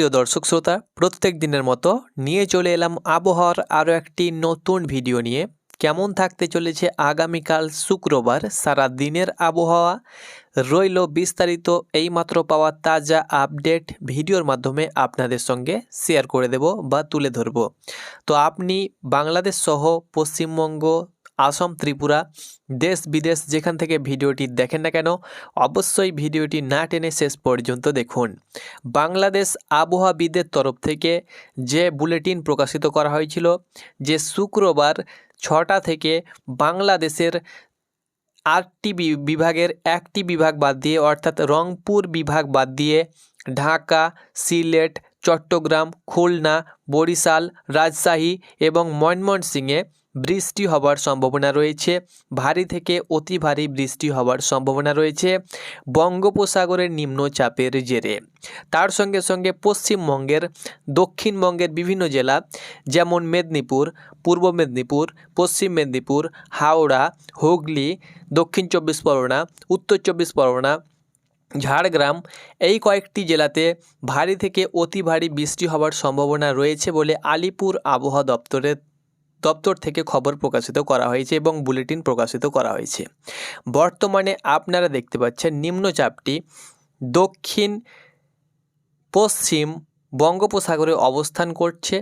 সুপ্রিয় দর্শক শ্রোতা, প্রত্যেক দিনের মতো নিয়ে চলে এলাম আবহাওয়ার আরও একটি নতুন ভিডিও নিয়ে। কেমন থাকতে চলেছে আগামীকাল শুক্রবার? সারা দিনের আবহাওয়া রইল বিস্তারিত, এইমাত্র পাওয়া তাজা আপডেট ভিডিওর মাধ্যমে আপনাদের সঙ্গে শেয়ার করে দেব বা তুলে ধরব। তো আপনি বাংলাদেশ সহ পশ্চিমবঙ্গ আসাম, ত্রিপুরা, দেশ, বিদেশ যেখান থেকে ভিডিওটি দেখেন না কেন, অবশ্যই ভিডিওটি না টেনে শেষ পর্যন্ত দেখুন। বাংলাদেশ আবহাওয়াবিদের তরফ থেকে যে বুলেটিন প্রকাশিত করা হয়েছিল, যে শুক্রবার ছটা থেকে বাংলাদেশের আটটি বিভাগের একটি বিভাগ বাদ দিয়ে, অর্থাৎ রংপুর বিভাগ বাদ দিয়ে, ঢাকা, সিলেট চট্টগ্রাম, খুলনা, বরিশাল, রাজশাহী এবং ময়মনসিংহে বৃষ্টি হবার সম্ভাবনা রয়েছে। ভারী থেকে অতি ভারী বৃষ্টি হবার সম্ভাবনা রয়েছে বঙ্গোপসাগরের নিম্নচাপের জেরে। তার সঙ্গে সঙ্গে পশ্চিমবঙ্গের, দক্ষিণবঙ্গের বিভিন্ন জেলা যেমন মেদিনীপুর, পূর্ব মেদিনীপুর, পশ্চিম মেদিনীপুর, হাওড়া, হুগলি, দক্ষিণ চব্বিশ পরগনা, উত্তর চব্বিশ পরগনা ঝাড়গ্রাম, এই কয়েকটি জেলাতে ভারী থেকে অতি ভারী বৃষ্টি হওয়ার সম্ভাবনা রয়েছে বলে আলিপুর আবহাওয়া দপ্তরের দপ্তর থেকে খবর প্রকাশিত করা হয়েছে এবং বুলেটিন প্রকাশিত করা হয়েছে। বর্তমানে আপনারা দেখতে পাচ্ছেন নিম্নচাপটি দক্ষিণ পশ্চিম বঙ্গোপসাগরে অবস্থান করছে।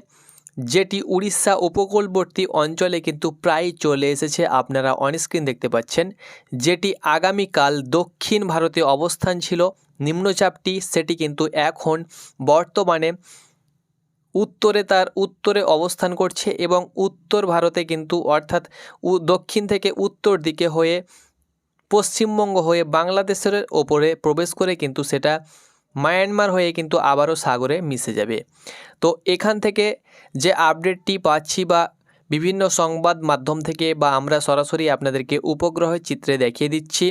যেটি উড়িষ্যা উপকূলবর্তী অঞ্চলে কিন্তু প্রায় চলে এসেছে। আপনারা অনস্ক্রিন দেখতে পাচ্ছেন। যেটি আগামীকাল দক্ষিণ ভারতে অবস্থান ছিল। নিম্নচাপটি সেটি কিন্তু এখন বর্তমানে উত্তরে তার উত্তরে অবস্থান করছে এবং উত্তর ভারতে কিন্তু অর্থাৎ দক্ষিণ থেকে উত্তর দিকে হয়ে পশ্চিমবঙ্গ হয়ে বাংলাদেশের ওপরে প্রবেশ করে কিন্তু সেটা মায়ানমার হয়ে কিন্তু আবারও সাগরে মিশে যাবে। তো এখান থেকে যে আপডেটটি পাচ্ছি বা বিভিন্ন সংবাদ মাধ্যম থেকে বা আমরা সরাসরি আপনাদেরকে উপগ্রহের চিত্রে দেখিয়ে দিচ্ছি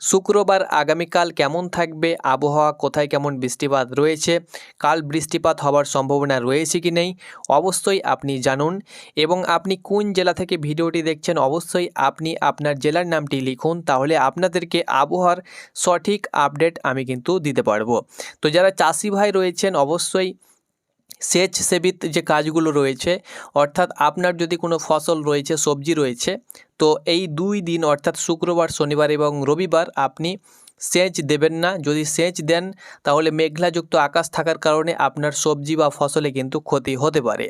শুক্রবার আগামীকাল কেমন থাকবে? আবহাওয়া, কোথায় কেমন বৃষ্টিপাত রয়েছে? কাল বৃষ্টিপাত হওয়ার সম্ভাবনা রয়েছে কি নেই? অবশ্যই আপনি জানুন। এবং আপনি কোন জেলা থেকে ভিডিওটি দেখছেন, অবশ্যই আপনি আপনার জেলার নামটি লিখুন, তাহলে আপনাদেরকে আবহাওয়ার সঠিক আপডেট আমি কিন্তু দিতে পারব। তো যারা চাষি ভাই রয়েছেন, অবশ্যই সেচ সেবিত যে কাজগুলো রয়েছে, অর্থাৎ আপনার যদি কোনো ফসল রয়েছে, সবজি রয়েছে, তো এই দুই দিন, অর্থাৎ শুক্রবার, শনিবার এবং রবিবার আপনি সেচ দেবেন না। যদি সেচ দেন, তাহলে মেঘলাযুক্ত আকাশ থাকার কারণে আপনার সবজি বা ফসলে কিন্তু ক্ষতি হতে পারে।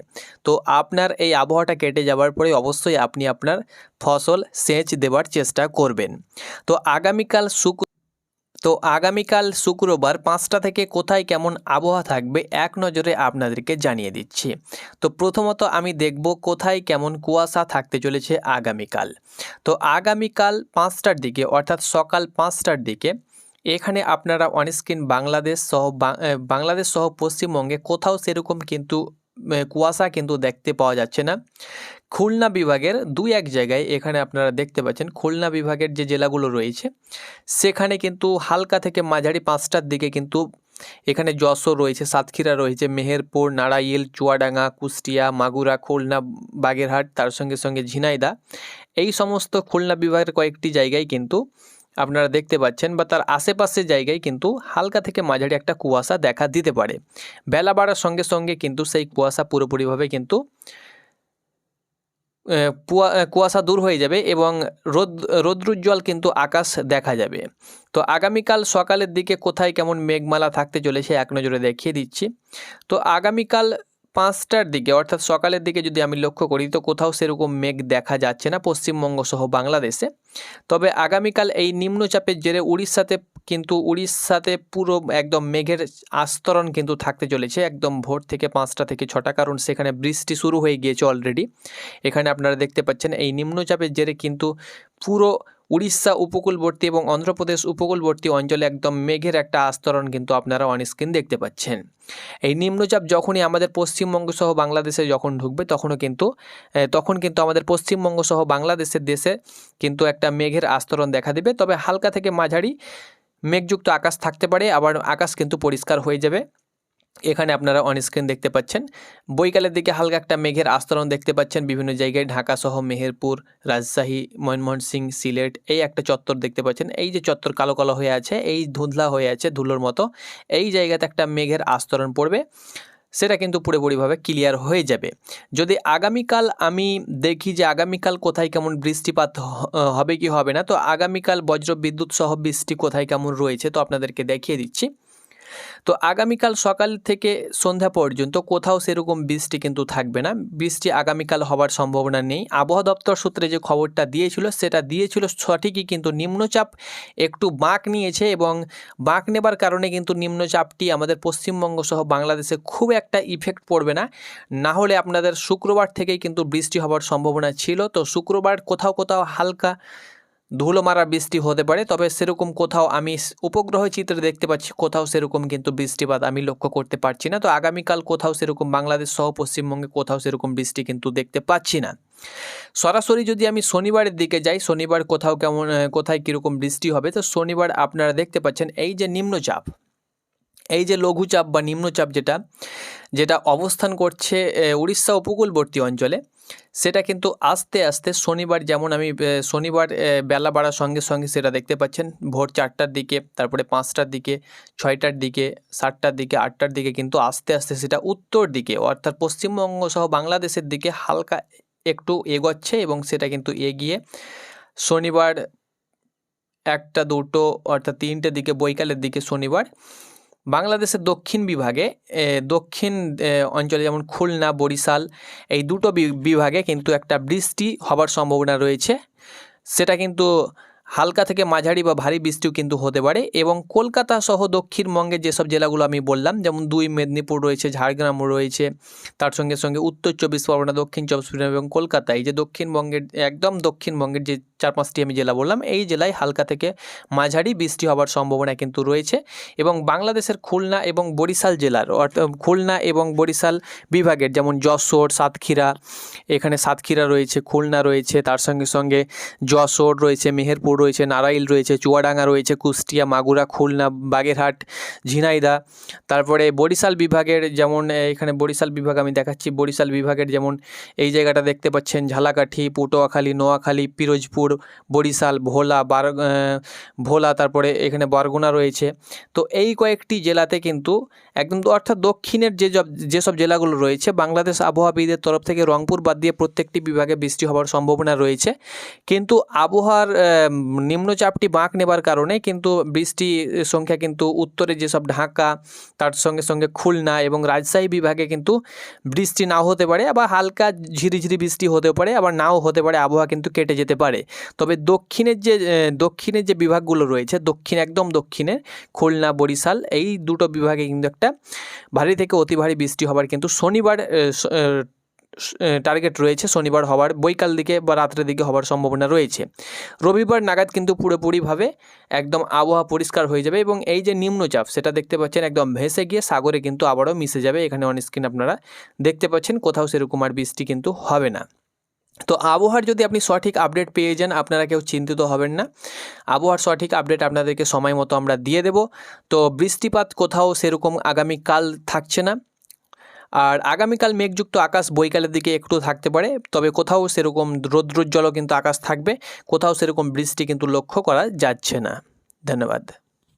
তো আপনার এই আবহাওয়াটা কেটে যাওয়ার পরে অবশ্যই আপনি আপনার ফসল সেচ দেওয়ার চেষ্টা করবেন। তো আগামীকাল শুক্র তো আগামীকাল শুক্রবার পাঁচটা থেকে কোথায় কেমন আবহাওয়া থাকবে এক নজরে আপনাদেরকে জানিয়ে দিচ্ছি। তো প্রথমত আমি দেখব কোথায় কেমন কুয়াশা থাকতে চলেছে আগামীকাল। তো আগামীকাল পাঁচটার দিকে অর্থাৎ সকাল পাঁচটার দিকে এখানে আপনারা অনস্ক্রিন বাংলাদেশ সহ বাংলাদেশ সহ পশ্চিমবঙ্গে কোথাও সেরকম কিন্তু কুয়াশা কিন্তু দেখতে পাওয়া যাচ্ছে না। খুলনা বিভাগের দুই এক জায়গায় এখানে আপনারা দেখতে পাচ্ছেন, খুলনা বিভাগের যে জেলাগুলো রয়েছে, সেখানে কিন্তু হালকা থেকে মাঝারি পাঁচটার দিকে কিন্তু এখানে যশোর রয়েছে, সাতক্ষীরা রয়েছে, মেহেরপুর নাড়াইল চুয়াডাঙ্গা, কুষ্টিয়া, মাগুরা, খুলনা, বাগেরহাট, তার সঙ্গে সঙ্গে ঝিনাইদা এই সমস্ত খুলনা বিভাগের কয়েকটি জায়গায় কিন্তু আপনারা দেখতে পাচ্ছেন বা তার আশেপাশে জায়গায় কিন্তু হালকা থেকে মাঝারি একটা কুয়াশা দেখা দিতে পারে। বেলা বাড়ার সঙ্গে সঙ্গে কিন্তু সেই কুয়াশা পুরোপুরিভাবে কিন্তু কুয়াশা দূর হয়ে যাবে এবং রোদ, রৌদ্রোজ্জ্বল কিন্তু আকাশ দেখা যাবে। তো আগামীকাল সকালের দিকে কোথায় কেমন মেঘমালা থাকতে চলেছে এক নজরে দেখিয়ে দিচ্ছি। তো আগামীকাল পাঁচটার দিকে, অর্থাৎ সকালের দিকে যদি আমি লক্ষ্য করি, তো কোথাও সেরকম মেঘ দেখা যাচ্ছে না পশ্চিমবঙ্গ সহ বাংলাদেশে। তবে আগামীকাল এই নিম্নচাপের জেরে উড়িষ্যাতে কিন্তু, উড়িষ্যাতে পুরো একদম মেঘের আস্তরণ কিন্তু থাকতে চলেছে, একদম ভোর থেকে পাঁচটা থেকে ছটা, কারণ সেখানে বৃষ্টি শুরু হয়ে গিয়েছে অলরেডি এখানে আপনারা দেখতে পাচ্ছেন, এই নিম্নচাপের জেরে কিন্তু পুরো উড়িষ্যা উপকূলবর্তী এবং অন্ধ্রপ্রদেশ উপকূলবর্তী অঞ্চলে একদম মেঘের একটা আস্তরণ কিন্তু আপনারা অনস্ক্রিন দেখতে পাচ্ছেন। এই নিম্নচাপ যখনই আমাদের পশ্চিমবঙ্গ সহ বাংলাদেশে যখন ঢুকবে, তখনও কিন্তু তখন কিন্তু আমাদের পশ্চিমবঙ্গ সহ বাংলাদেশের দেশে কিন্তু একটা মেঘের আস্তরণ দেখা দেবে। তবে হালকা থেকে মাঝারি মেঘযুক্ত আকাশ থাকতে পারে, আবার আকাশ কিন্তু পরিষ্কার হয়ে যাবে। এখানে আপনারা অন স্ক্রিন দেখতে পাচ্ছেন। বৈকালের দিকে হালকা একটা মেঘের আস্তরণ দেখতে পাচ্ছেন। বিভিন্ন জায়গায় ঢাকা সহ মেহেরপুর, রাজশাহী ময়মনসিং সিলেট এই একটা চত্বর দেখতে পাচ্ছেন। এই যে চত্বর কালো কালো হয়ে আছে, এই ধুঁধলা হয়ে আছে ধুলোর মতো, এই জায়গাতে একটা মেঘের আস্তরণ পড়বে। সেটা কিন্তু পুরোপুরিভাবে ক্লিয়ার হয়ে যাবে। যদি আগামীকাল আমি দেখি যে আগামীকাল কোথায় কেমন বৃষ্টিপাত হবে কি হবে না, তো আগামীকাল বজ্র বিদ্যুৎ সহ বৃষ্টি কোথায় কেমন রয়েছে, তো আপনাদেরকে দেখিয়ে দিচ্ছি। তো আগামীকাল সকাল থেকে সন্ধ্যা পর্যন্ত কোথাও সেরকম বৃষ্টি কিন্তু থাকবে না। বৃষ্টি আগামীকাল হওয়ার সম্ভাবনা নেই। আবহাওয়া দপ্তর সূত্রে যে খবরটা দিয়েছিল, সেটা দিয়েছিল সঠিকই কিন্তু নিম্নচাপ একটু বাঁক নিয়েছে এবং বাঁক নেবার কারণে কিন্তু নিম্নচাপটি আমাদের পশ্চিমবঙ্গ সহ বাংলাদেশে খুব একটা ইফেক্ট পড়বে না। না হলে আপনাদের শুক্রবার থেকেই কিন্তু বৃষ্টি হওয়ার সম্ভাবনা ছিল। তো শুক্রবার কোথাও কোথাও হালকা ধুলো মারা বৃষ্টি হতে পারে, তবে সেরকম কোথাও আমি উপগ্রহ চিত্রে দেখতে পাচ্ছি কোথাও সেরকম কিন্তু বৃষ্টিপাত আমি লক্ষ্য করতে পারছি না। তো আগামীকাল কোথাও সেরকম বাংলাদেশ সহ পশ্চিমবঙ্গে কোথাও সেরকম বৃষ্টি কিন্তু দেখতে পাচ্ছি না। সরাসরি যদি আমি শনিবারের দিকে যাই, শনিবার কোথাও কেমন, কোথায় কীরকম বৃষ্টি হবে, তো শনিবার আপনারা দেখতে পাচ্ছেন এই যে নিম্নচাপ। এই যে লঘুচাপ বা নিম্নচাপ যেটা যেটা অবস্থান করছে উড়িষ্যা উপকূলবর্তী অঞ্চলে, সেটা কিন্তু আস্তে আস্তে শনিবার যেমন আমি শনিবার বেলা বাড়ার সঙ্গে সঙ্গে সেটা দেখতে পাচ্ছেন, ভোর চারটার দিকে, তারপরে পাঁচটার দিকে, ছয়টার দিকে, সাতটার দিকে, আটটার দিকে কিন্তু আস্তে আস্তে সেটা উত্তর দিকে, অর্থাৎ পশ্চিমবঙ্গ সহ বাংলাদেশের দিকে হালকা একটু এগোচ্ছে এবং সেটা কিন্তু এগিয়ে শনিবার একটা দুটো অর্থাৎ তিনটে দিকে, বৈকালের দিকে শনিবার বাংলাদেশের দক্ষিণ বিভাগে দক্ষিণ অঞ্চলে যেমন খুলনা, বরিশাল, এই দুটো বিভাগে কিন্তু একটা বৃষ্টি হবার সম্ভাবনা রয়েছে। সেটা কিন্তু হালকা থেকে মাঝারি বা ভারী বৃষ্টিও কিন্তু হতে পারে এবং কলকাতা সহ দক্ষিণবঙ্গের যেসব জেলাগুলো আমি বললাম, যেমন দুই মেদিনীপুর রয়েছে ঝাড়গ্রাম রয়েছে, তার সঙ্গে সঙ্গে উত্তর চব্বিশ পরগনা, দক্ষিণ চব্বিশ পরগনা এবং কলকাতায় যে দক্ষিণবঙ্গের, একদম দক্ষিণবঙ্গের যে চার পাঁচটি আমি জেলা বললাম, এই জেলায় হালকা থেকে মাঝারি বৃষ্টি হওয়ার সম্ভাবনা কিন্তু রয়েছে এবং বাংলাদেশের খুলনা এবং বরিশাল জেলার, অর্থাৎ খুলনা এবং বরিশাল বিভাগের, যেমন যশোর, সাতক্ষীরা, এখানে সাতক্ষীরা রয়েছে, খুলনা রয়েছে, তার সঙ্গে সঙ্গে যশোর রয়েছে, মেহেরপুর রয়েছে, নারাইল রয়েছে, চুয়াডাঙ্গা রয়েছে, কুষ্টিয়া, মাগুরা, খুলনা, বাগেরহাট ঝিনাইদা তারপরে বরিশাল বিভাগের যেমন এখানে বরিশাল বিভাগ আমি দেখাচ্ছি। বরিশাল বিভাগের যেমন এই জায়গাটা দেখতে পাচ্ছেন, ঝালাকাঠি, পটুয়াখালী, নোয়াখালী, পিরোজপুর, বরিশাল, ভোলা, বার ভোলা, তারপরে এখানে বরগুনা রয়েছে। তো এই কয়েকটি জেলাতে কিন্তু একদম তো অর্থাৎ দক্ষিণের যে যেসব জেলাগুলো রয়েছে, বাংলাদেশ আবহাওয়াবিদের তরফ থেকে রংপুর বাদ দিয়ে প্রত্যেকটি বিভাগে বৃষ্টি হওয়ার সম্ভাবনা রয়েছে। কিন্তু আবহাওয়ার নিম্নচাপটি বাঁক নেবার কারণে কিন্তু বৃষ্টি সংখ্যা কিন্তু উত্তরে যেসব ঢাকা, তার সঙ্গে সঙ্গে খুলনা এবং রাজশাহী বিভাগে কিন্তু বৃষ্টি নাও হতে পারে, আবার হালকা ঝিরিঝিরি বৃষ্টি হতে পারে, আবার নাও হতে পারে, আবহাওয়া কিন্তু কেটে যেতে পারে। তবে দক্ষিণের যে দক্ষিণের যে বিভাগগুলো রয়েছে, দক্ষিণ, একদম দক্ষিণে, খুলনা, বরিশাল, এই দুটো বিভাগে কিন্তু একটা ভারী থেকে অতি ভারী বৃষ্টি হবার কিন্তু শনিবার টার্গেট রয়েছে শনিবার হওয়ার বৈকাল দিকে বা রাত্রের দিকে হওয়ার সম্ভাবনা রয়েছে। রবিবার নাগাদ কিন্তু পুরোপুরিভাবে একদম আবহাওয়া পরিষ্কার হয়ে যাবে এবং এই যে নিম্নচাপ, সেটা দেখতে পাচ্ছেন একদম ভেসে গিয়ে সাগরে কিন্তু আবারও মিশে যাবে। এখানে অন স্ক্রিন আপনারা দেখতে পাচ্ছেন, কোথাও সেরকম আর বৃষ্টি কিন্তু হবে না। তো আবহাওয়ার যদি আপনি সঠিক আপডেট পেয়ে যান, আপনারা কেউ চিন্তিত হবেন না। আবহাওয়ার সঠিক আপডেট আপনাদেরকে সময় মতো আমরা দিয়ে দেব। তো বৃষ্টিপাত কোথাও সেরকম আগামীকাল থাকছে না। আর আগামীকাল মেঘযুক্ত আকাশ বৈকালের দিকে একটু থাকতে পারে, তবে কোথাও সেরকম রৌদ্রোজ্জ্বলও কিন্তু আকাশ থাকবে, কোথাও সেরকম বৃষ্টি কিন্তু লক্ষ্য করা যাচ্ছে না। ধন্যবাদ।